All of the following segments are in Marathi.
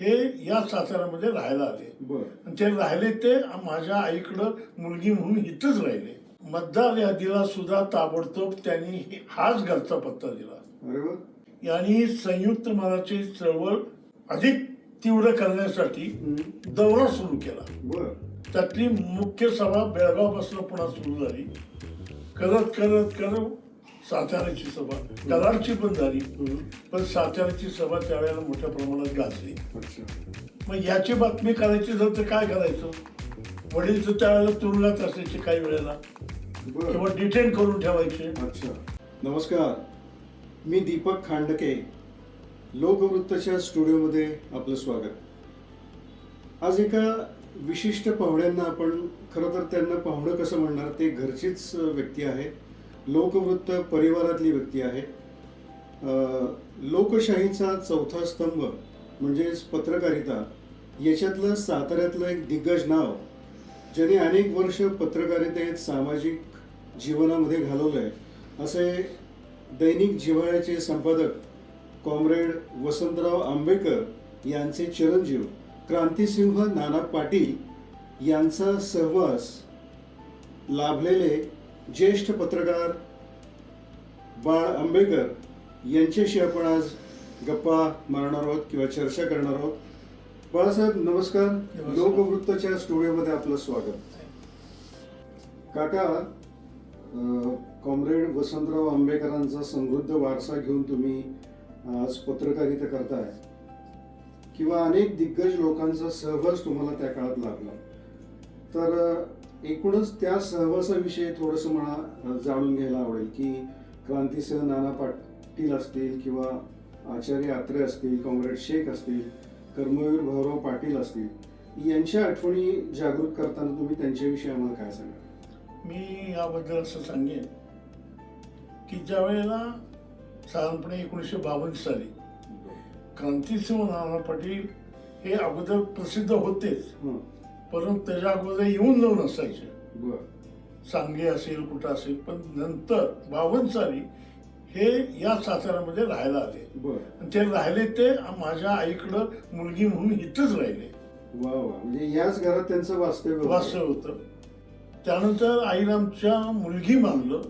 हे या साताऱ्यामध्ये राहायला आले. आणि ते राहिले ते माझ्या आईकडं मुलगी म्हणून इथंच राहिले. मतदार यादीला सुद्धा ताबडतोब त्यांनी हाच घरचा पत्ता दिला. यांनी संयुक्त मराठी चळवळ अधिक तीव्र करण्यासाठी दौरा सुरू केला. त्यातली मुख्य सभा बेळगावपासून पुन्हा सुरू झाली. करत करत करत साताऱ्याची सभा. कराडची पण झाली. पण साताऱ्याची सभा त्यावेळेला मोठ्या प्रमाणात गाजली. अच्छा. मग याची बातमी करायची झाली तर काय करायचं? वडील तर त्यावेळेला तुरुंगात असायचे काही वेळेला. किंवा डिटेन करून ठेवायचे. अच्छा. नमस्कार. मी दीपक खांडके. लोकवृत्तच्या स्टुडिओमध्ये आपलं स्वागत. आज एका विशिष्ट पाहुण्यांना आपण खरं तर त्यांना पाहुणं कसं म्हणणार ते घरचीच व्यक्ती आहे. लोकवृत्त परिवारातली व्यक्ती आहे. लोकशाहीचा चौथा स्तंभ म्हणजेच पत्रकारिता याच्यातलं साताऱ्यातलं एक दिग्गज नाव ज्याने अनेक वर्ष पत्रकारितेत सामाजिक जीवनामध्ये घालवलं आहे असे दैनिक जिव्हाळ्याचे संपादक कॉम्रेड वसंतराव आंबेकर यांचे चिरंजीव क्रांतिसिंह नाना पाटील यांचा सहवास लाभलेले ज्येष्ठ पत्रकार बाळ आंबेकर यांच्याशी आपण आज गप्पा मारणार आहोत किंवा चर्चा करणार आहोत. बाळासाहेब नमस्कार. लोकवृत्तच्या स्टुडिओमध्ये आपलं स्वागत. काका कॉम्रेड वसंतराव आंबेकरांचा समृद्ध वारसा घेऊन तुम्ही आज पत्रकारिता करताय. किंवा अनेक दिग्गज लोकांचा सहवास तुम्हाला त्या काळात लाभला. तर एकूणच त्या सहवासाविषयी थोडंसं मला जाणून घ्यायला आवडेल की क्रांतिसिंह नाना पाटील असतील किंवा आचार्य आत्रे असतील कॉम्रेड शेख असतील कर्मवीर भाऊराव पाटील असतील यांच्या आठवणी जागृत करताना तुम्ही त्यांच्याविषयी आम्हाला काय सांगा मी याबद्दल असं सांगेन की ज्या वेळेला साधारणपणे एकोणीसशे बावन्न साली क्रांतिसिंह नाना पाटील हे अगोदर प्रसिद्ध होतेच. परंतु त्याच्या अगोदर येऊन जाऊन असायचे. बर. सांगली असेल कुठं असेल पण नंतर बावन्न साली हे या साताऱ्यामध्ये राहायला आले. ते राहिले ते माझ्या आईकडं मुलगी म्हणून इथंच राहिले. म्हणजे याच घरात त्यांचं वास्तव्य होतं. वास्तव होतं. त्यानंतर आईला आमच्या मुलगी मानलं.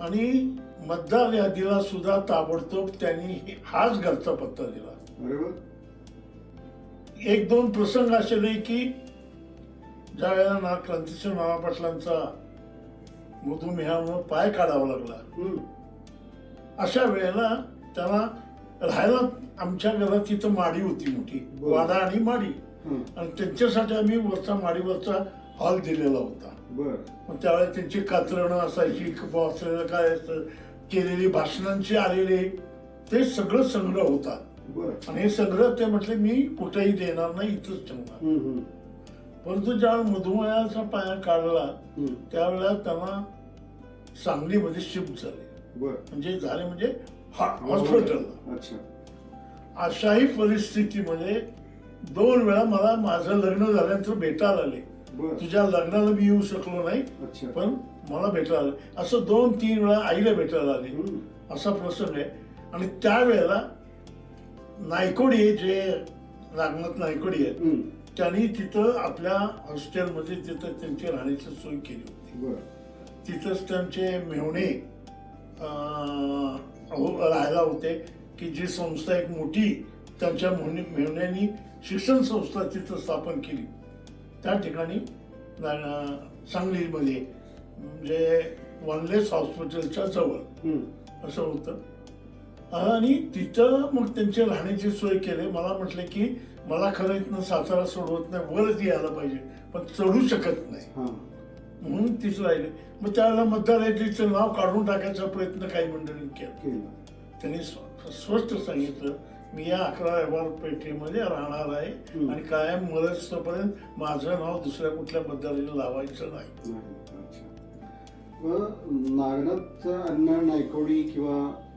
आणि मतदार यादीला सुद्धा ताबडतोब त्यांनी हाच घरचा पत्ता दिला. एक दोन प्रसंग असे की ज्या वेळेला ना क्रांतिसिंह नाना पाटलांचा मधुमेहामुळे पाय काढावा लागला. अशा वेळेला त्यांना राहायला आमच्या घरात तिथं माडी होती मोठी. वाडा आणि माडी. आणि त्यांच्यासाठी आम्ही वरचा माडीवरचा हॉल दिलेला होता. बर. मग त्यावेळेला त्यांची कातरणं असायची बॉस काय केलेली भाषणांची आलेले. ते सगळं संग्रह होता. आणि हे संग्रह ते म्हटले मी कुठेही देणार नाही इथंच ठेवणार. परंतु ज्यावेळेला मधुमेहाचा पाया काढला त्यावेळेला त्यांना सांगलीमध्ये शिफ्ट झाले. म्हणजे झाले म्हणजे हॉस्पिटलला अच्छा. अशाही परिस्थितीमध्ये दोन वेळा मला माझं लग्न झाल्यानंतर भेटायला आले. तुझ्या लग्नाला मी येऊ शकलो नाही पण मला भेटायला आलं. असं दोन तीन वेळा आईला भेटायला आले. असा प्रसंग आहे. आणि त्यावेळेला नायकोडी जे नागनाथ नायकोडी आहेत त्यांनी तिथं आपल्या हॉस्टेलमध्ये तिथं त्यांची राहण्याची सोय केली होती. तिथंच त्यांचे मेहुणे राहायला होते की जी संस्था एक मोठी त्यांच्या मेहुणे मेहुण्यांनी शिक्षण संस्था तिथं स्थापन केली. त्या ठिकाणी सांगलीमध्ये म्हणजे वनलेस हॉस्पिटलच्या जवळ. असं होतं. आणि तिथं मग त्यांची राहण्याची सोय केली. मला म्हटलं की मला खरं इथनं सातारा सोडवत नाही वरच यायला पाहिजे पण चढू शकत नाही. हां. म्हणून तीच राहिले. मग त्यावेळेला मतदार यादीचं नाव काढून टाकायचा प्रयत्न काही मंडळींनी केला. त्यांनी स्पष्ट सांगितलं मी या अकरा व्यवहार पेठेमध्ये राहणार आहे. आणि कायम मरतपर्यंत माझं नाव दुसऱ्या कुठल्या मतदाराला लावायचं नाही. नागनाथ अण्णा नायकोडी किंवा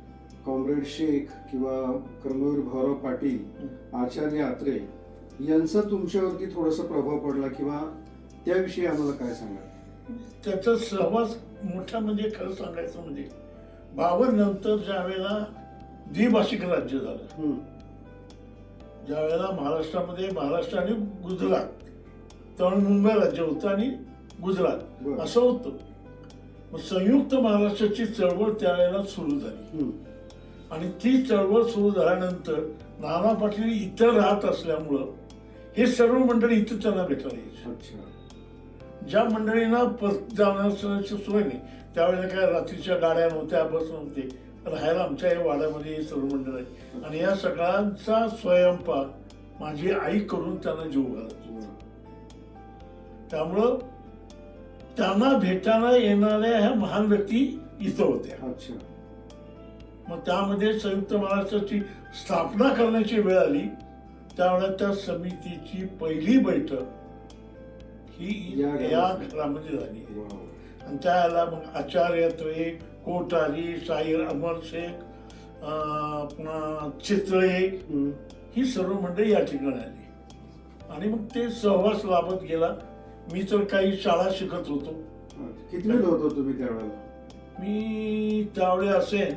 कॉम्रेड शेख किंवा कर्मवीर भाऊराव पाटील आचार्य आत्रे यांचा तुमच्यावरती थोडासा प्रभाव पडला किंवा त्याविषयी आम्हाला काय सांगा त्याचा सहवास मोठा म्हणजे खरं सांगायचं म्हणजे बावन नंतर ज्या वेळेला द्विभाषिक राज्य झालं. ज्या वेळेला महाराष्ट्रामध्ये महाराष्ट्र आणि गुजरात तेव्हा मुंबई राज्य होतं आणि गुजरात. असं होतं. मग संयुक्त महाराष्ट्राची चळवळ त्यावेळेला सुरू झाली. आणि ती चळवळ सुरू झाल्यानंतर नाना पाटील इथं राहत असल्यामुळं हे सर्व मंडळी इथं त्यांना भेटायला ज्या मंडळींना परत जाण्याची सोय नाही त्यावेळेला काय रात्रीच्या गाड्या नव्हत्या बस नव्हते राहायला आमच्या या वाड्यामध्ये हे सर्व मंडळ आहे आणि या सगळ्यांचा स्वयंपाक माझी आई करून त्यांना जीव बरं. त्यामुळं त्यांना भेटायला येणाऱ्या ह्या महान व्यक्ती इथं होत्या. अच्छा. मग त्यामध्ये संयुक्त महाराष्ट्राची स्थापना करण्याची वेळ आली त्यावेळेला त्या समितीची पहिली बैठक ही या घरामध्ये. झाली. आणि त्यावेळेला मग आचार्य त्रे कोठारी शाहीर अमर शेख चितळे. ही सर्व मंडळी या ठिकाणी आली आणि मग ते सहवास लाभत गेला मी तर काही शाळा शिकत होतो. कितवीला होतो तुम्ही त्यावेळेला मी त्यावेळी असेल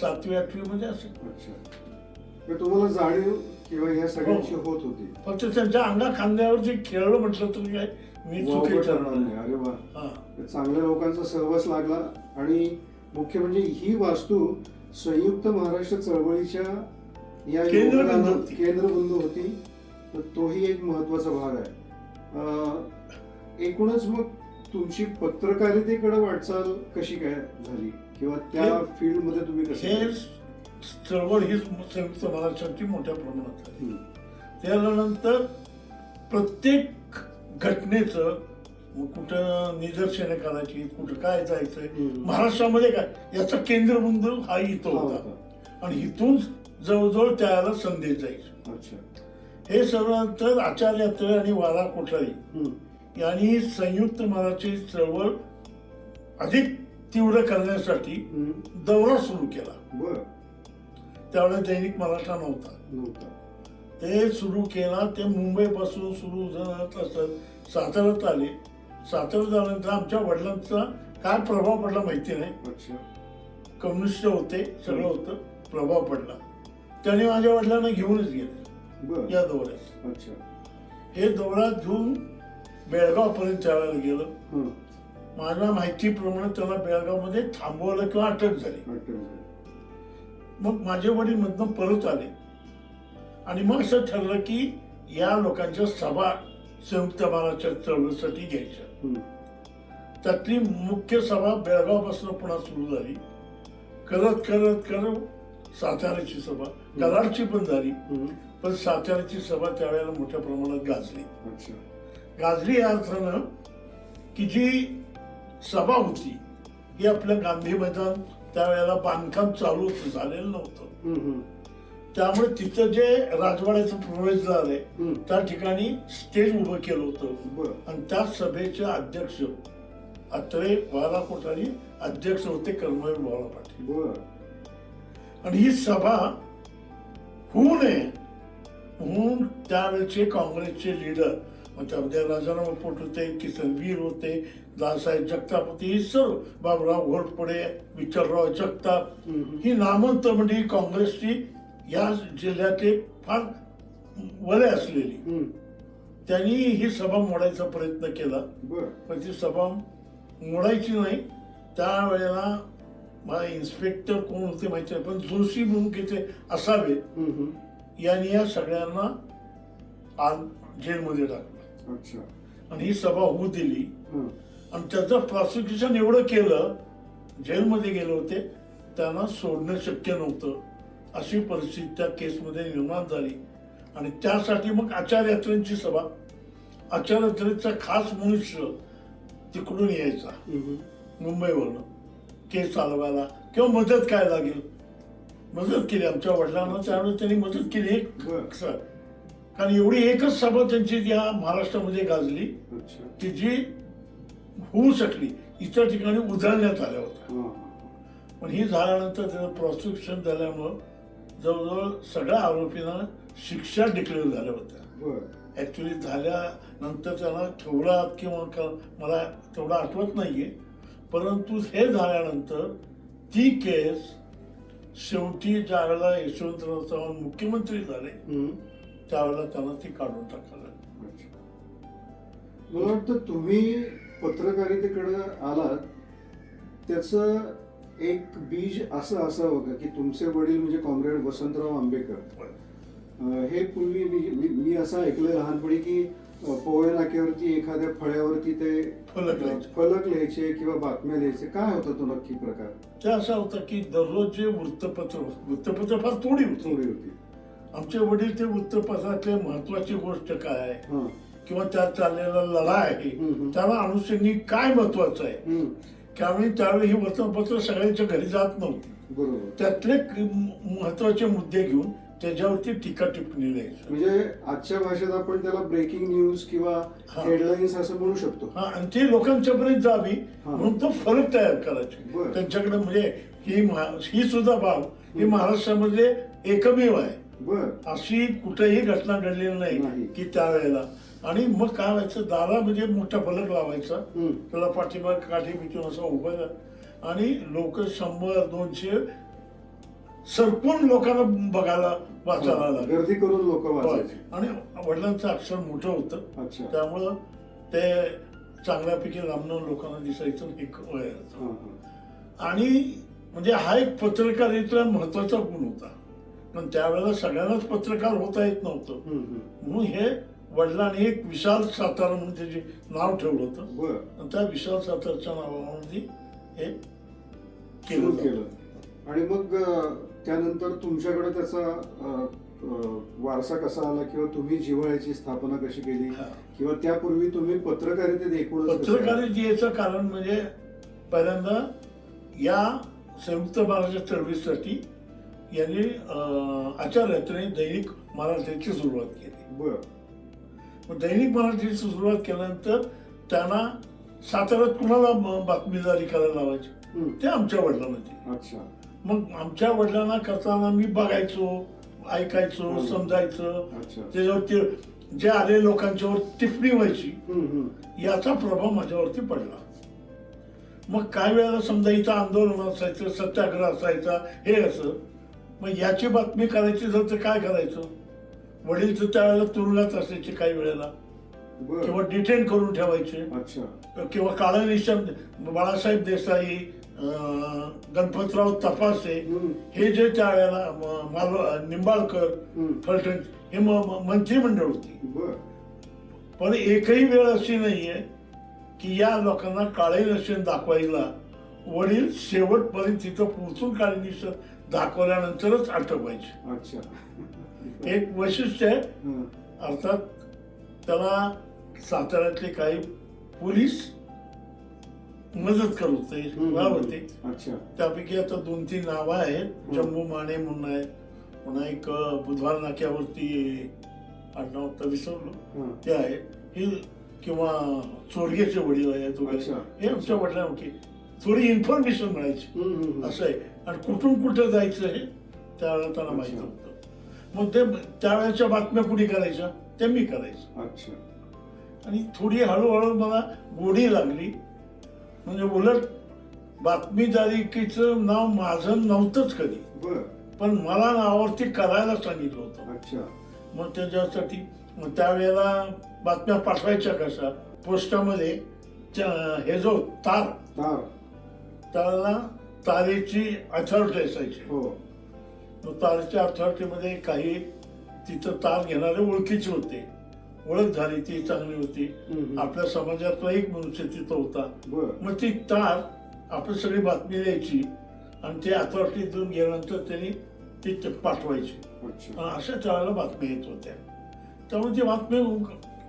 सातवी आठवी मध्ये असेल अच्छा. तुम्हाला जाणीव किंवा ह्या सगळ्यांची हो. होत होती. फक्त त्यांच्या अंगा खांद्यावर जे खेळलं म्हटलं तरी काय मी वावगं चुकी ठरणार ठरणार नाही. अरे वा. हा. चांगल्या लोकांचा सहवास लागला आणि मुख्य म्हणजे ही वास्तू संयुक्त महाराष्ट्र चळवळीच्या या केंद्रबिंदू योगदानात होती. केंद्रबिंदू होती. तर तोही एक महत्त्वाचा भाग आहे. अं, एकूणच मग तुमची पत्रकारितेकडे वाटचाल कशी काय झाली? किंवा त्या हे- फील्डमध्ये तुम्ही कसे हे चळवळ ही संयुक्त महाराष्ट्राची मोठ्या प्रमाणात झाली हम्म. त्यानंतर प्रत्येक घटनेचं कुठं निदर्शनं करायची कुठं काय जायचंय हम्म. महाराष्ट्रामध्ये काय याचा केंद्रबिंदू हा इथं हा होता होता. आणि इथून जवळजवळ त्याला संदेश जायचा अच्छा हे सर्व नंतर आचार्य त्रय आणि वारा कोठारी हम्म. यांनी संयुक्त महाराष्ट्राची चळवळ अधिक तीव्र करण्यासाठी. दौरा सुरू केला. बर. त्यावेळेस दैनिक मराठा नव्हता. ते सुरू केला ते मुंबईपासून सुरू झालं असत साताऱ्यात आले. साताऱ्यात आल्यानंतर आमच्या वडिलांचा काय प्रभाव पडला माहिती नाही. कम्युनिस्ट होते सगळं होतं प्रभाव पडला. त्याने माझ्या वडिलांना घेऊनच गेले या दौऱ्यात. हे दौरा घेऊन बेळगावपर्यंत त्यावेळेला गेलं. माझ्या माहितीप्रमाणे त्याला बेळगावमध्ये थांबवलं किंवा अटक झाली. मग माझे वडील मधनं परत आले. आणि मग असं ठरलं की या लोकांच्या सभा संयुक्त महाराष्ट्र चळवळीसाठी घ्यायच्या. त्यातली मुख्य सभा बेळगावपासून पुन्हा सुरू झाली. करत करत करत साताऱ्याची सभा. कराडची पण झाली. पण साताऱ्याची सभा त्यावेळेला मोठ्या प्रमाणात गाजली. गाजली या अर्थानं की जी सभा होती. ही आपल्या गांधी मैदान त्यावेळेला बांधकाम चालू होतं, झालेलं नव्हतं. त्यामुळे तिथं जे राजवाड्याचं प्रवेशद्वार आहे हं. त्या ठिकाणी स्टेज उभं केलं होतं. आणि त्या सभेचे अध्यक्ष अत्रे वारा कोठारी अध्यक्ष होते कर्मवीर बाळा पाटील आणि ही सभा होऊ नये म्हणून त्यावेळेचे काँग्रेसचे लीडर मग त्यामध्ये राजाराम पोट होते किसनवीर होते दादासाहेब जगताप होते ही सर्व बाबुराव घोरपडे विठ्ठलराव जगताप हं, नामवंत मंडळी काँग्रेसची या जिल्ह्यातले फार वले असलेली. त्यांनी ही सभा मोडायचा प्रयत्न केला. पण ती सभा मोडायची नाही. त्यावेळेला मला इन्स्पेक्टर कोण होते माहिती नाही पण जोशी म्हणून तिथे असावे. यांनी या सगळ्यांना आज जेलमध्ये टाकलं. अच्छा. आणि ही सभा होऊ दिली. आणि त्याचं प्रॉसिक्युशन एवढं केलं जेलमध्ये गेले होते त्यांना सोडणं शक्य नव्हतं. अशी परिस्थिती त्या केसमध्ये निर्माण झाली. आणि त्यासाठी मग आचार्य यात्रेंची सभा. आचार्य यात्रेचा खास मनुष्य तिकडून यायचा. मुंबईवरनं. केस चालवायला. किंवा मदत काय लागेल? मदत केली. आमच्या वडिलांना त्यावेळेस त्यांनी मदत केली. एक कारण एवढी एकच सभा त्यांची या महाराष्ट्रामध्ये गाजली की जी होऊ शकली इतर ठिकाणी उधळण्यात आल्या होत्या. पण ही झाल्यानंतर त्याचं प्रॉसिक्युशन झाल्यामुळं जवळजवळ सगळ्या आरोपींना शिक्षा डिक्लेअर झाल्या होत्या. ऍक्च्युली झाल्यानंतर त्याला ठेवला किंवा मला तेवढं आठवत नाहीये. परंतु हे झाल्यानंतर ती केस शेवटी ज्यावेळेला यशवंतराव चव्हाण मुख्यमंत्री झाले. त्यावेळेला त्यांना ती काढून टाकलं अच्छा. मला वाटतं तुम्ही पत्रकारितेकडे आलात त्याचं एक बीज असं असावं का की तुमचे वडील म्हणजे कॉम्रेड वसंतराव आंबेकर अं, हे पूर्वी मी- असं ऐकलंय लहानपणी की अं, पोवई नाक्यावरती एखाद्या फळ्यावरती ते फलक लिहायचे. फलक लिहायचे किंवा बातम्या लिहायचे. काय होता तो नक्की प्रकार? ते असं होतं की दररोज जे वृत्तपत्र वृत्तपत्र फार थोडी होती. थोडी होती. आमचे वडील ते वृत्तपत्रातले महत्वाची गोष्ट काय आहे हा किंवा त्यात चाललेला लढा आहे. त्याला अनुषंगिक काय महत्वाचं आहे. त्यावेळी त्यावेळी ही वृत्तपत्र सगळ्यांच्या घरी जात नव्हती त्यातले महत्त्वाचे मुद्दे घेऊन त्याच्यावरती टीका टिप्पणी लिहायचं म्हणजे आजच्या भाषेत आपण त्याला ब्रेकिंग न्यूज किंवा. हेडलाईन्स असं म्हणू शकतो हा आणि ती लोकांच्या पर्यंत जावी. म्हणून तो फरक तयार करायचे. त्यांच्याकडे म्हणजे ही ही सुद्धा बाब ही महाराष्ट्रामध्ये एकमेव आहे बर. अशी कुठेही घटना घडलेली नाही. नाही. की त्यावेळेला. आणि मग काय व्हायचं दारा म्हणजे मोठा फलक लावायचा. हम्म. त्याला पाठीमाग काठी पिटून असं उभं. आणि लोक शंभर दोनशे सरकून लोकांना बघायला वाचायला लागले. गर्दी करून लोक वाचायचे. आणि वडिलांचं अक्षर मोठं होतं. अच्छा. त्यामुळं ते चांगल्यापैकी लांबणं लोकांना दिसायचं एक हा, हा. आणि म्हणजे हा एक पत्रकारितेतला महत्त्वाचा गुण होता. पण त्यावेळेला सगळ्यांनाच पत्रकार होता येत नव्हतं. म्हणून हे वडिलांनी एक विशाल सातारा म्हणून त्याचे नाव ठेवलं होतं आणि त्या विशाल सातारच्या नावामध्ये हे केलं केलं. आणि मग त्यानंतर तुमच्याकडे त्याचा वारसा कसा आला किंवा तुम्ही जिव्हाळ्याची स्थापना कशी केली. किंवा त्यापूर्वी तुम्ही पत्रकारितेत एकूणच कसे- पत्रकारिता याचं कारण म्हणजे पहिल्यांदा या संयुक्त महाराष्ट्र चळवळीसाठी यांनी अं, आचार्याने दैनिक मराठीची सुरुवात केली. बर. दैनिक मराठीची सुरुवात केल्यानंतर त्यांना साताऱ्यात कुणाला बातमीदारी करायला लावायची. ते आमच्या वडिलांना अच्छा. मग आमच्या वडिलांना करताना मी बघायचो ऐकायचो. समजायचं. त्याच्यावरती जे आले लोकांच्यावर टिप्पणी व्हायची. याचा प्रभाव माझ्यावरती पडला. मग काय वेळेला समजा इथं आंदोलन असायचं सत्याग्रह असायचा हे असं मग याची बातमी करायची झाली तर काय करायचं? वडील तर त्यावेळेला तुरुंगात असायचे काही वेळेला. किंवा डिटेन करून ठेवायचे. किंवा काळा बाळासाहेब देसाई गणपतराव तपासे. हे जे त्यावेळेला माल निंबाळकर. फलटण हे मंत्रिमंडळ होती. पण एकही वेळ अशी नाहीये की या लोकांना काळे निशाण दाखवायला वडील शेवटपर्यंत तिथं पोहोचून काळे निशाण दाखवल्यानंतरच अटक व्हायची. अच्छा. एक वैशिष्ट्य आहे. अर्थात त्याला साताऱ्यातले काही पोलीस मदत करत होते त्यापैकी आता दोन तीन नावं आहेत जम्बू माने म्हणून आहे पुन्हा एक बुधवार नाक्यावरती आडनाव तर विसरलो. ते आहे हे किंवा चोरगेचे वडील आहेत. हे आमच्या वडिलांची थोडी इन्फॉर्मेशन मिळायची. असं आहे. आणि कुठून कुठं जायचं हे त्यावेळेला त्यांना माहीत अच्छा. होतं मग ते त्यावेळेच्या बातम्या कुणी करायच्या? ते मी करायचं. अच्छा. आणि थोडी हळूहळू मला गोडी लागली. म्हणजे उलट बातमीदारीकीचं नाव माझं नव्हतंच कधी. बर. पण मला नावावरती करायला सांगितलं होतं. अच्छा. मग त्याच्यासाठी मग त्यावेळेला बातम्या पाठवायच्या कशा? पोस्टामध्ये हे जो तार तार. त्याला तारेची अथॉरिटी असायची. हो. तारेच्या अथॉरिटीमध्ये काही तिथं तार घेणारे ओळखीचे होते. ओळख झाली ती चांगली होती. आपल्या समाजातला एक मनुष्य तिथं होता. मग ती तार आपली सगळी बातमी द्यायची आणि ते अथॉरिटी देऊन गेल्यानंतर त्यांनी ती पाठवायची. अशा त्यावेळेला बातम्या येत होत्या. त्यामुळे ती बातमी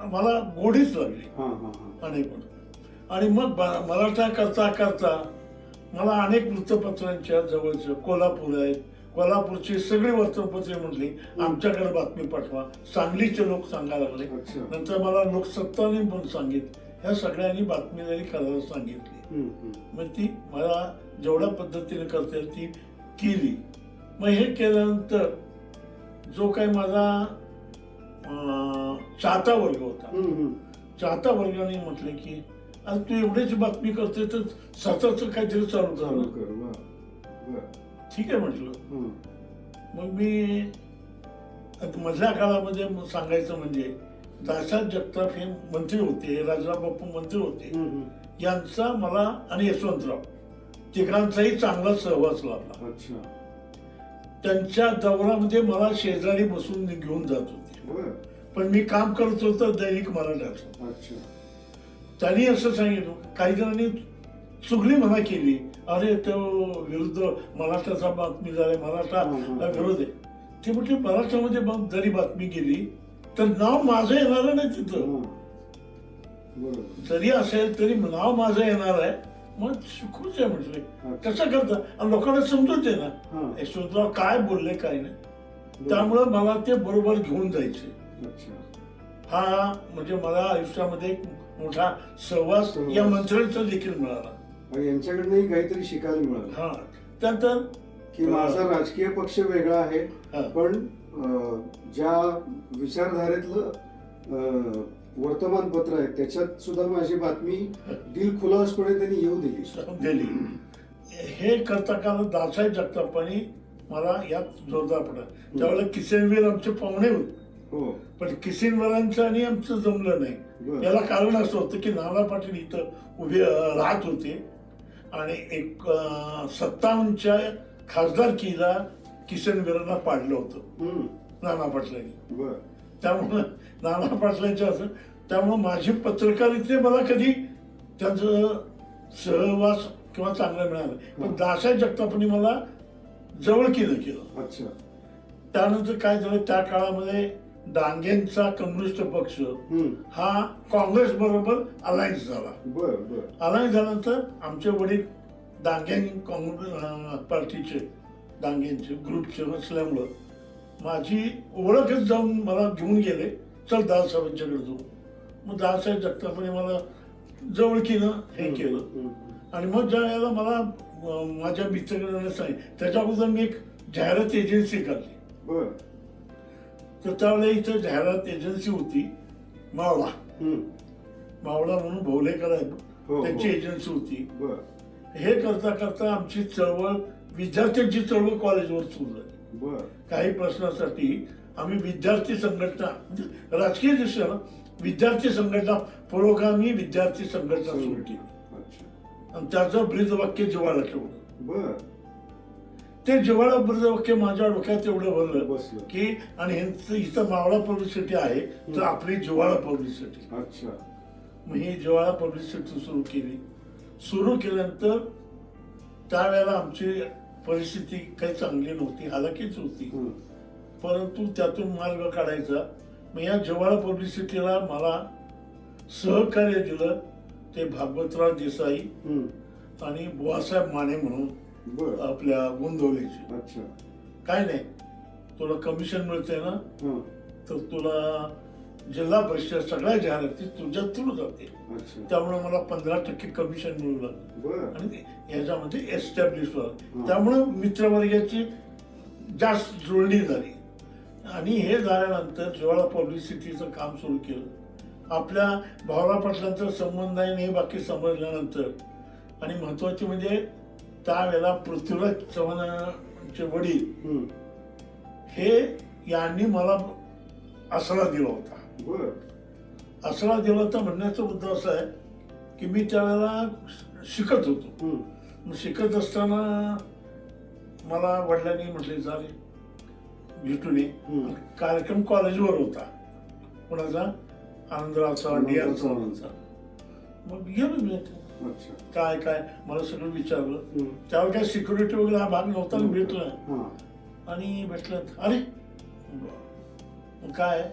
मला गोडीच लागली. हा हा हा. अनेक आणि मग मराठा करता करता मला अनेक वृत्तपत्रांच्या जवळचं कोल्हापूर आहे. कोल्हापूरची सगळी वर्तमानपत्रे म्हटली आमच्याकडे बातमी पाठवा. सांगलीचे लोक सांगायला लागले. नंतर मला लोकसत्ताने पण सांगितलं. ह्या सगळ्यांनी बातमीदारी करायला सांगितली. मग ती मला जेवढ्या पद्धतीने करता येईल ती केली. मग हे केल्यानंतर जो काही माझा चाहता वर्ग होता. चाहता वर्गाने म्हटले की आज तू एवढीच बातमी करते तर स्वतःच काहीतरी चालू कर. ठीक आहे म्हटलं. मग मी आता मधल्या काळामध्ये सांगायचं म्हणजे दासाद जगताप हे मंत्री होते राजराव बापू मंत्री होते. यांचा मला आणि यशवंतराव तिघांचाही चांगला सहवास लाभला. अच्छा. त्यांच्या दौऱ्यामध्ये मला शेजारी बसून घेऊन जात होते. पण मी काम करत होतो दैनिक मराठ्याचं अच्छा. त्यांनी असं सांगितलं काही जणांनी चुगली म्हणा केली. अरे तो विरुद्ध मराठाचा बातमी झाला मराठा हं, हं. विरोध आहे. ते म्हटले मराठामध्ये मग जरी बातमी गेली तर नाव माझं येणार नाही तिथं. हं. जरी असेल तरी नाव माझं येणार आहे. मग खुश आहे म्हटले. कसं करता? आणि लोकांना समजून दे ना. यशवंतराव काय बोलले काय नाही. त्यामुळं मला ते बरोबर घेऊन जायचे. हा म्हणजे मला आयुष्यामध्ये एक मोठा सहवास. या मंत्र्यांचा देखील मिळाला. आणि यांच्याकडनंही काहीतरी शिकायला मिळालं. हा. त्यानंतर की माझा राजकीय पक्ष वेगळा आहे. पण ज्या विचारधारेतलं वर्तमानपत्र आहे त्याच्यात सुद्धा माझी बातमी दिल खुलासपणे त्यांनी येऊ दिली. दिली. हे करता काल दासाहेब जगतापांनी मला यात जोरदार पडला. त्यावेळेला किसनवीर आमचे पाहुणे होते. हो. पण किसनवीरांचं आणि आमचं जमलं नाही. याला कारण असं होतं की नाना पाटील इथं उभे राहत होते आणि एक सत्तावन्नच्या खासदारकीला किसनवीरांना पाडलं होतं. नाना पाटलांनी. त्यामुळं नाना पाटलांच्या असं त्यामुळं माझी पत्रकारिते मला कधी त्यांचं सहवास किंवा चांगलं मिळालं पण दासाहेब जगतापांनी मला जवळ केलं केलं. अच्छा. त्यानंतर काय झालं त्या काळामध्ये डांगेंचा कम्युनिस्ट पक्ष. हा काँग्रेस बरोबर अलायन्स झाला. बर बर. अलायन्स झाल्यानंतर आमचे वडील डांगे काँग्रेस पार्टीचे डांगेंचे ग्रुपचे असल्यामुळं माझी ओळखच जाऊन मला घेऊन गेले. चल दादासाहेबांच्याकडे जाऊ. मग दादासाहेब जगतापाने मला जवळकीनं हे केलं. आणि मग ज्या वेळेला मला माझ्या मित्राकडे सांगितलं त्याच्या अगोदर मी एक जाहिरात एजन्सी काढली. तर त्यावेळेला इथं जाहिरात एजन्सी होती मावळा. मावळा म्हणून भोवलेकर आहेत हो, त्यांची हो. एजन्सी होती हे करता करता आमची चळवळ विद्यार्थ्यांची चळवळ कॉलेजवर सुरू झाली. काही प्रश्नासाठी आम्ही विद्यार्थी संघटना म्हणजे राजकीय दृष्ट्या विद्यार्थी संघटना पुरोगामी विद्यार्थी संघटना सुरू केली. आणि त्याचं ब्रीदवाक्य जिव्हाळा ठेवलं. बर. ते जिव्हाळा ब्रीदवाक्य माझ्या डोक्यात एवढं भरलं बसलं. की आणि ह्यांचं इथं मावळा पब्लिसिटी आहे तर आपली जिव्हाळा पब्लिसिटी अच्छा. मग ही जिव्हाळा पब्लिसिटी सुरू केली. सुरू केल्यानंतर त्यावेळेला आमची परिस्थिती काही चांगली नव्हती हालाकीच होती. परंतु त्यातून मार्ग काढायचा. मग या जिव्हाळा पब्लिसिटीला मला सहकार्य दिलं ते भागवतराव देसाई. आणि बुवासाहेब माने म्हणून. बर. आपल्या गोंदवलेचे अच्छा. काय नाही तुला कमिशन मिळते ना हा. तर तुला जिल्हा परिषद सगळ्या जाहिराती तुझ्या थ्रू जाते अच्छा. त्यामुळे मला पंधरा टक्के कमिशन मिळू लागलं. बर. आणि याच्यामध्ये एस्टॅब्लिश. झालं त्यामुळं मित्रवर्गाची जास्त जुळणी झाली. आणि हे झाल्यानंतर जिवाळा पब्लिसिटीचं काम सुरू केलं आपल्या भावना पाटलांचा संबंध आहे आणि हे बाकी समजल्यानंतर आणि महत्त्वाचे म्हणजे त्यावेळेला पृथ्वीराज चव्हाणांचे वडील. हे यांनी मला आसरा दिला होता. बर. आसरा दिला होता म्हणण्याचा मुद्दा असा आहे की मी त्यावेळेला शिकत होतो. शिकत असताना मला वडिलांनी म्हटले झाले भेटून ये. कार्यक्रम कॉलेजवर होता. कोणाचा? आनंदराव चव्हाणांचा. मग गेलो मी काय काय? मला सगळं विचारलं. त्यावेळी काय सिक्युरिटी वगैरे हा भाग नव्हता भेटला. हा. आणि भेटलं अरे! काय?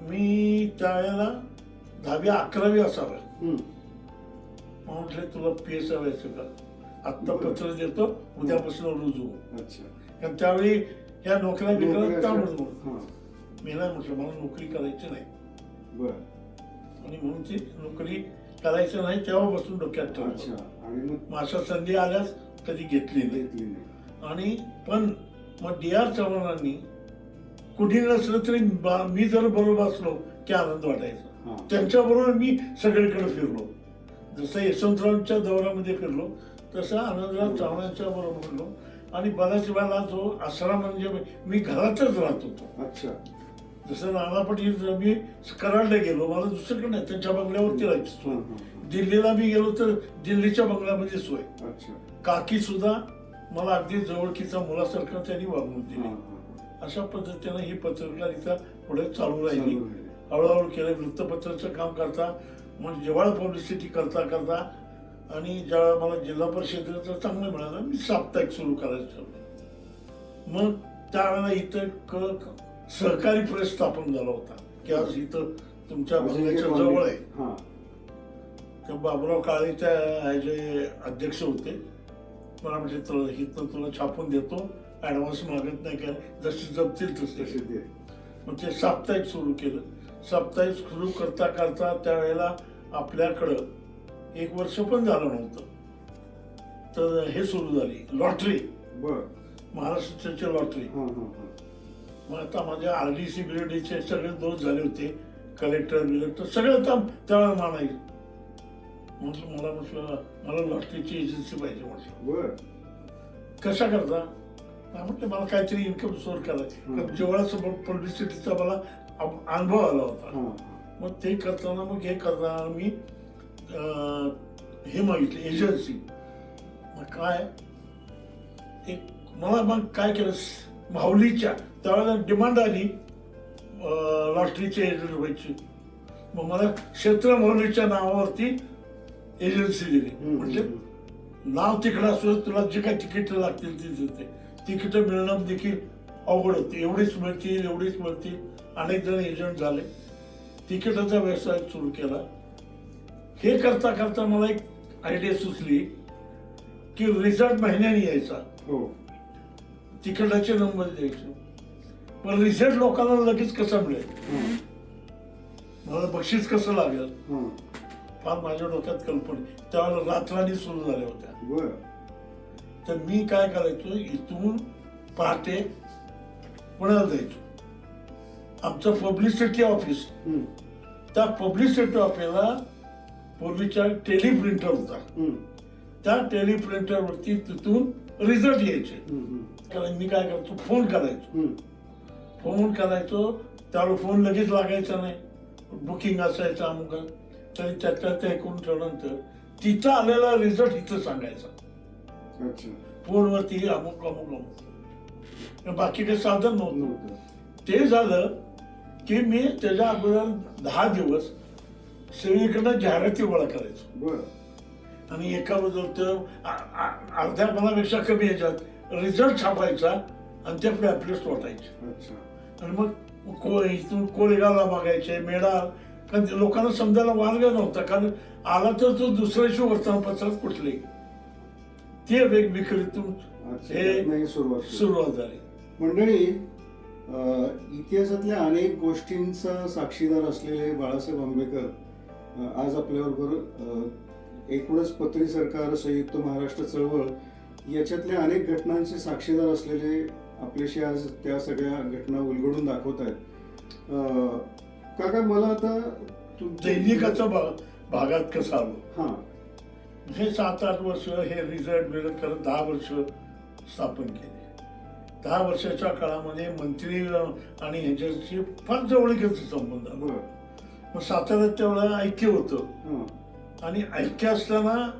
मी त्यावेळेला दहावी अकरावी असावं. म्हटलं तुला पी एस व्हायचं का? आत्ता. पत्र देतो उद्यापासून रुजू. अच्छा. कारण त्यावेळी ह्या नोकऱ्या बिकऱ्या मी नाही म्हटलं मला नोकरी करायची नाही. बर. आणि म्हणून ती नोकरी करायचं नाही तेव्हापासून डोक्यात अच्छा. ठेवलं आणि मग? अशा संधी आल्यास कधी घेतली नाही. घेतली नाही. आणि पण मग डी आर चव्हाणांनी कुठे नसलं तरी बा- मी जर बरोबर असलो की आनंद वाटायचा. हा. त्यांच्याबरोबर मी सगळीकडे फिरलो. जसं यशवंतरावांच्या दौऱ्यामध्ये फिरलो तसं आनंदराव चव्हाणांच्या बरोबर फिरलो. आणि बऱ्याच वेळेला जो आसरा म्हणजे मी घरातच राहत होतो. अच्छा. जसं नाना पाटील मी कराडला गेलो मला दुसरीकडे नाही त्यांच्या बंगल्यावरती राहायची सोय. दिल्लीला मी गेलो तर दिल्लीच्या बंगल्यामध्ये सोय. काकी सुद्धा मला अगदी जवळकीचा मुलासारखं त्यांनी वागणूक दिली. अशा पद्धतीनं ही पत्रकारिता पुढे चालू राहिली. हळूहळू केलं वृत्तपत्राचं काम करता मग जेव्हा पब्लिसिटी करता करता आणि ज्यावेळेला मला जिल्हा परिषदेचं चांगलं मिळालं मी साप्ताहिक सुरू करायचं मग त्यावेळेला इथं क सहकारी प्रेस स्थापन झाला होता. की आज इथं तुमच्या अजून बंगल्याच्या एक जवळ आहे. हां. तर बाबुराव काळे त्या ह्याचे अध्यक्ष होते मला म्हणजे तुला इथं तुला छापून देतो ऍडव्हान्स मागत नाही काय जसे जपतील तसे. ते. मग ते साप्ताहिक सुरू केलं. साप्ताहिक सुरू करता करता त्यावेळेला आपल्याकडं एक वर्ष पण झालं नव्हतं. तर हे सुरू झाली. लॉटरी. बर. महाराष्ट्राची लॉटरी. मग आता माझ्या आर डी सी चे सगळे दोष झाले होते कलेक्टर बिलेक्टर सगळं काम त्यावेळेला मानायचं म्हटलं मला म्हटलं मला लॉटरीची एजन्सी पाहिजे म्हटलं. कशा करता? म्हटलं मला काहीतरी इन्कम सोर्स करायचं. जेवढा पब्लिसिटीचा मला अनुभव आला होता. मग ते करताना मग हे करताना मी हे मागितले एजन्सी मग काय? एक मला मग काय केलं? माऊलीच्या त्यावेळेला डिमांड आली अं, लॉटरीचे एजंट व्हायची. मग मला क्षेत्र माऊलीच्या नावावरती एजन्सी दिली. म्हणजे नाव तिकडं असलं तुला जे काही तिकीट लागतील ती देते. तिकीट मिळणं देखील अवघड होते एवढीच मिळतील एवढीच मिळतील. अनेक जण एजंट झाले. तिकिटाचा व्यवसाय सुरू केला. हे करता करता मला एक आयडिया सुचली की रिझल्ट महिन्याने यायचा. हो. तिकिटाचे नंबर द्यायचे. पण रिझल्ट लोकांना लगेच कसा मिळेल? मला बक्षीस कसं लागेल. फार माझ्या डोक्यात कल्पना त्यावेळेला रात्राणी सुरू झाल्या होत्या. तर मी काय करायचो? इथून पहाटे पुण्याला जायचो. आमचं पब्लिसिटी ऑफिस त्या पब्लिसिटी ऑफिसला पूर्वीच्या टेलिप्रिंटर होता. त्या टेलिप्रिंटरवरती तिथून रिझल्ट यायचे. कारण मी काय करायचो? फोन करायचो. फोन करायचो त्यावेळेला फोन लगेच लागायचा नाही. बुकिंग असायचं अमुक तरी त्याच्या ते ऐकून ठेवल्यानंतर तिथं आलेला रिझल्ट इथं सांगायचा. फोनवरती अमुक अमुक अमुक. बाकी काही साधन नव्हतं. ते झालं की मी त्याच्या अगोदर दहा दिवस सगळीकडनं जाहिराती गोळा करायचो. आणि एका बद्दल अर्ध्या मनापेक्षा कमी ह्याच्यात रिझल्ट छापायचा आणि ते पॅम्पलेट्स वाटायचे आणि मग को इथून कोळेगावला बघायचे मेळा. कारण लोकांना समजायला मार्ग नव्हता. कारण आला तर तो दुसऱ्याशी वर्तमानपत्रात कुठले? ते वेग विक्रीतून हे सुरुवात झाली. मंडळी इतिहासातल्या अनेक गोष्टींचा साक्षीदार असलेले बाळासाहेब आंबेडकर आज आपल्याबरोबर एकूणच पत्री सरकार संयुक्त महाराष्ट्र चळवळ याच्यातल्या अनेक घटनांचे साक्षीदार असलेले आपल्याशी आज त्या सगळ्या घटना उलगडून दाखवत आहेत. काका मला आता दैनिकाचा भाग भागात कसं आलो? हा. हे सात आठ वर्ष हे रिझल्ट बिल्ट करत दहा वर्ष स्थापन केले. दहा वर्षाच्या काळामध्ये मंत्री आणि ह्याच्याशी फार जवळीकीचा संबंध आला. बर. मग साताऱ्यात तेवढं ऐक्य होतं. हा. आणि ऐक्य असताना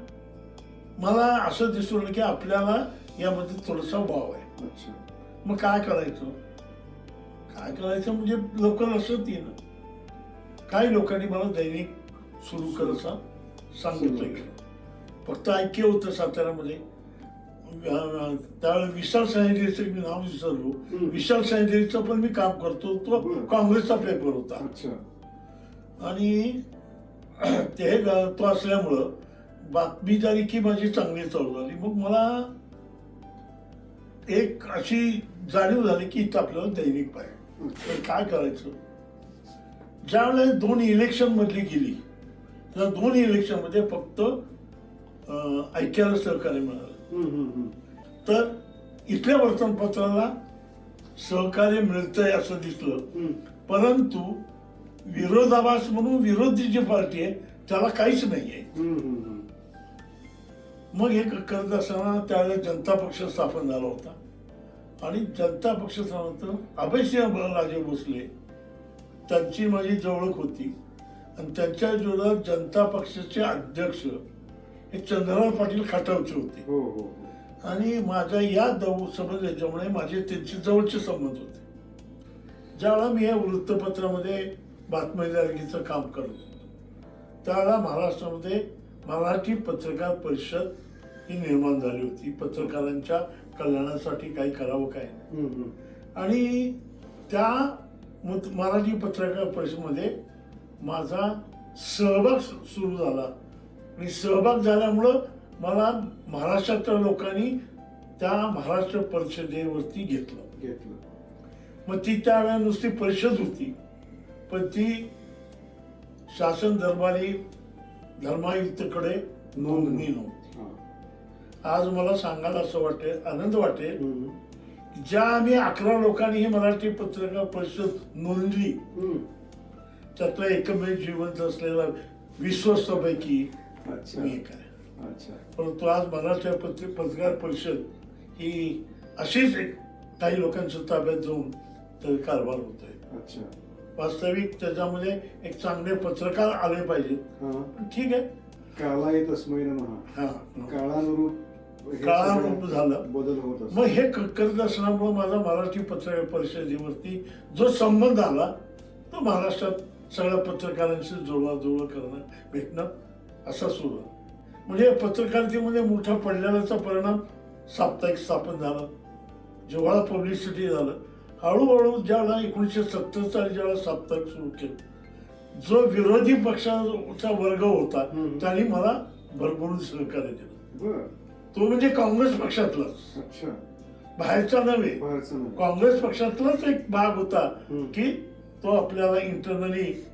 मला असं दिसून आलं की आपल्याला यामध्ये थोडासा भाव आहे. अच्छा. मग काय करायचं? काय करायचं म्हणजे लोक लक्षात येईन काही लोकांनी मला दैनिक सुरू करायचा सांगितलं गेलं फक्त ऐक्य होतं साताऱ्यामध्ये. अं, त्यावेळेला विशाल सह्याद्रीचं मी नाव विसरलो. विशाल सह्याद्रीचं पण मी काम करतो. तो. काँग्रेसचा पेपर होता. आणि ते तो असल्यामुळं बातमीदारी की माझी चांगली चालू झाली. मग मला एक अशी जाणीव झाली की इथं आपल्याला दैनिक पाहिजे तर काय करायचं ज्यावेळेला दोन इलेक्शन मधली गेली त्या दोन इलेक्शनमध्ये फक्त ऐक्याला सहकार्य मिळालं. तर इथल्या वर्तमानपत्राला सहकार्य मिळतंय असं दिसलं. परंतु विरोधाभास म्हणून विरोधी जी पार्टी आहे त्याला काहीच नाहीये. मग हे करत असताना त्यावेळेला जनता पक्ष स्थापन झाला होता आणि जनता पक्ष स्थापन अभयसिंह राजे भोसले त्यांची माझी जवळक होती. आणि त्यांच्या जोरात जनता पक्षाचे अध्यक्ष हे चंद्रराव पाटील खाटावचे होते. हो हो हो. आणि माझा या दव संबंध याच्यामुळे माझे त्यांचे जवळचे संबंध होते. ज्यावेळेला मी या वृत्तपत्रामध्ये बातमीदारकीचं काम करत त्यावेळेला महाराष्ट्रामध्ये मराठी पत्रकार परिषद ही निर्माण झाली होती. पत्रकारांच्या कल्याणासाठी काही करावं काय. आणि त्या मत- मराठी पत्रकार परिषदेमध्ये माझा सहभाग सुरू झाला. आणि सहभाग झाल्यामुळं मला महाराष्ट्रातल्या लोकांनी त्या महाराष्ट्र परिषदेवरती घेतलं. घेतलं. मग ती त्यावेळेला नुसती परिषद होती. पण ती शासन दरबारी धर्मायुक्तकडे नोंदणी नव्हती. आज मला सांगायला असं वाटेल आनंद वाटेल हम्म, ज्या आम्ही अकरा लोकांनी ही मराठी पत्रकार परिषद नोंदली. त्यातला एकमेव जिवंत असलेला विश्वस्तपैकी अच्छा. मी एक आहे. अच्छा. परंतु आज मराठी पत्र पत्रकार परिषद ही अशीच एक काही लोकांच्या ताब्यात जाऊन तर कारभार होत आहे अच्छा. वास्तविक त्याच्यामध्ये एक चांगले पत्रकार आले पाहिजेत. ठीक आहे. काळाय तस्मै नमः. हा. काळानुरूप काळानुरूप झालं. बदल होत मग हे करत असल्यामुळं माझा मराठी पत्रकार परिषदेवरती जो संबंध आला तो महाराष्ट्रात सगळ्या पत्रकारांशी जुळवाजुळव करणं भेटणं असा सुरू. म्हणजे पत्रकारितेमध्ये मोठा पडलेल्याचा परिणाम साप्ताहिक स्थापन झाला जिव्हाळा पब्लिसिटी झालं हळूहळू ज्यावेळेला एकोणीसशे सत्तर साली ज्यावेळेला साप्ताहिक सुरू केलं जो विरोधी पक्षाचा वर्ग होता. त्यांनी मला भरभरून सहकार्य बर तो म्हणजे काँग्रेस पक्षातलाच. अच्छा. बाहेरचा नव्हे. बाहेरचं नाही काँग्रेस पक्षातलाच एक भाग होता हम्म. की तो आपल्याला इंटरनली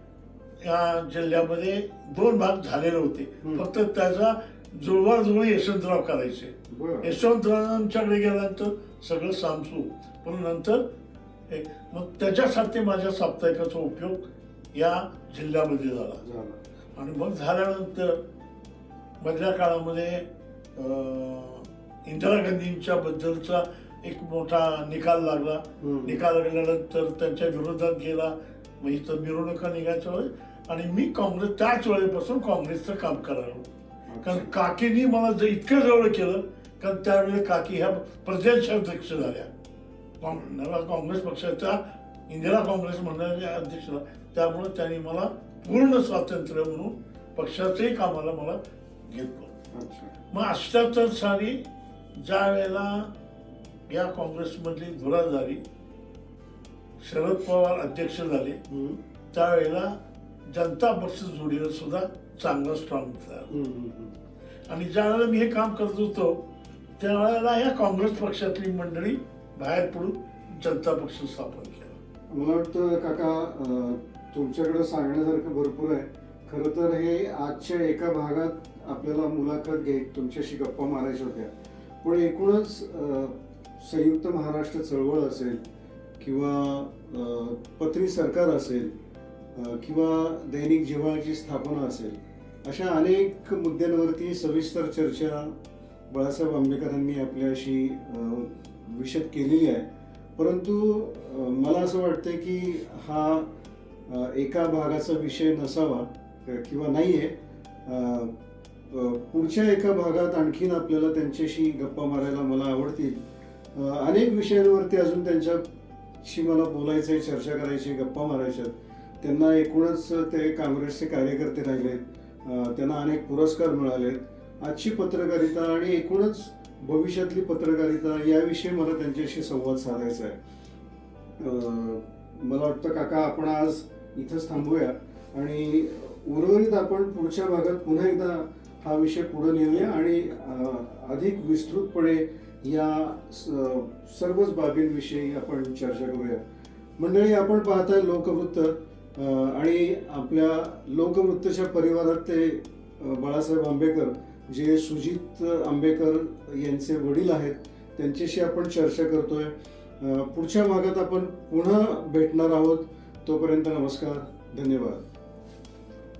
या जिल्ह्यामध्ये दोन भाग झालेले होते. हम्म. फक्त त्याचा जुळवाजुळव यशवंतराव करायचे. बर. यशवंतरावांच्याकडे गेल्यानंतर सगळं सामसू. पण नंतर हे- मग त्याच्यासाठी माझ्या साप्ताहिकाचा उपयोग या जिल्ह्यामध्ये झाला. झालं. आणि मग झाल्यानंतर मधल्या काळामध्ये इंदिरा गांधींच्या बद्दलचा एक मोठा निकाल लागला. निकाल लागल्यानंतर त्यांच्या विरोधात गेला मग इथं मिरवणुका निघायच्या वेळेस आणि मी काँग्रेस त्याच वेळेपासून काँग्रेसचं काम करायला. कारण. काकीनी मला ज- इतकं जवळ केलं कारण त्यावेळी काकी ह्या प्रदेशाध्यक्ष झाल्या काँग- नव्या काँग्रेस पक्षाच्या इंदिरा काँग्रेस मंडळाच्या अध्यक्ष झाल्या. त्यामुळे त्यांनी मला पूर्ण स्वातंत्र्य म्हणून पक्षाचंही कामाला मला घेतलं मग अष्ट्याहत्तर साली ज्या वेळेला या काँग्रेसमधली धुरा झाली शरद पवार अध्यक्ष झाले. त्यावेळेला जनता पक्ष जोडीला सुद्धा चांगला स्ट्रॉंग झाला. आणि ज्या वेळेला मी हे काम करत होतो त्यावेळेला या काँग्रेस पक्षातली मंडळी बाहेर पडून जनता पक्ष स्थापन केला मला वाटतं काका तुमच्याकडे सांगण्यासारखं भरपूर आहे खरं तर हे आजच्या एका भागात आपल्याला मुलाखत घेत तुमच्याशी गप्पा मारायच्या होत्या. पण एकूणच संयुक्त महाराष्ट्र चळवळ असेल किंवा पत्री सरकार असेल किंवा दैनिक जिव्हाळ्याची स्थापना असेल अशा अनेक मुद्द्यांवरती सविस्तर चर्चा बाळासाहेब आंबेडकरांनी आपल्याशी विषद विशद केलेली आहे. परंतु मला असं वाटतं की हा एका भागाचा विषय नसावा किंवा नाही आहे पुढच्या एका भागात आणखीन आपल्याला त्यांच्याशी गप्पा मारायला मला आवडतील. अनेक विषयांवरती अजून त्यांच्याशी मला बोलायचं आहे चर्चा करायची गप्पा मारायच्या त्यांना एकूणच ते काँग्रेसचे कार्यकर्ते राहिलेत. त्यांना अनेक पुरस्कार मिळालेत. आजची पत्रकारिता आणि एकूणच भविष्यातली पत्रकारिता याविषयी मला त्यांच्याशी संवाद साधायचा आहे मला वाटतं काका आपण आज इथंच थांबूया. आणि उर्वरित आपण पुढच्या भागात पुन्हा एकदा हा विषय पुढे नेऊया आणि अधिक विस्तृतपणे या स- सर्वच बाबींविषयी आपण चर्चा करूया. मंडळी आपण पाहताय लोकवृत्त आणि आपल्या लोकवृत्तच्या परिवारात ते बाळासाहेब आंबेडकर जे सुजित आंबेकर यांचे वडील आहेत त्यांच्याशी आपण चर्चा करतोय. पुढच्या भागात आपण पुन्हा भेटणार आहोत. तोपर्यंत नमस्कार धन्यवाद.